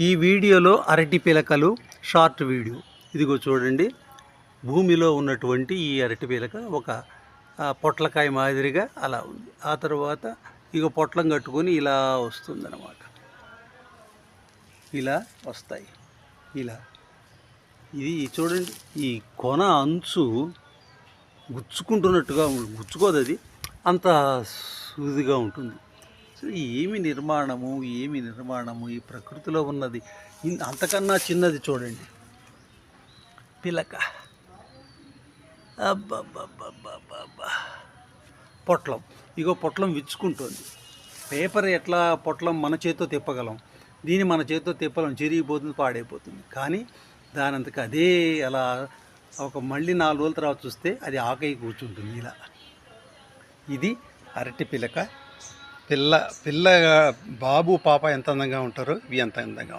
ఈ వీడియోలో అరటి పిలకలు షార్ట్ వీడియో. ఇదిగో చూడండి. భూమిలో ఉన్నటువంటి ఈ అరటి పిలక ఒక పొట్లకాయ మాదిరిగా అలా ఉంది. ఆ తర్వాత ఇక పొట్లం కట్టుకొని ఇలా వస్తుందన్నమాట. ఇలా వస్తాయి. ఇలా. ఇది చూడండి. ఈ కొన అంచు గుచ్చుకుంటున్నట్టుగా గుచ్చుకోదు అది. అంత సూదిగా ఉంటుంది. సో ఏమి నిర్మాణము ఏమి నిర్మాణము ఈ ప్రకృతిలో ఉన్నది? ఇన్- అంతకన్నా చిన్నది చూడండి. పిలక. అబ్బబ్బబ్బబ్బబ్బబ్బా. పొట్లం. ఇగో పొట్లం విచ్చుకుంటుంది. పేపర్ ఎట్లా పొట్లం మన చేతితో తిప్పగలం? దీన్ని మన చేతితో తిప్పగలం చిరిగిపోతుంది పాడైపోతుంది. కానీ దానంతకు అదే అలా ఒక మళ్ళీ నాలుగు రోజుల తర్వాత చూస్తే అది ఆకై కూర్చుంటుంది ఇలా. ఇది అరటి పిలక. పిల్ల పిల్ల బాబు పాప ఎంత అందంగా ఉంటారో ఇవి ఎంత అందంగా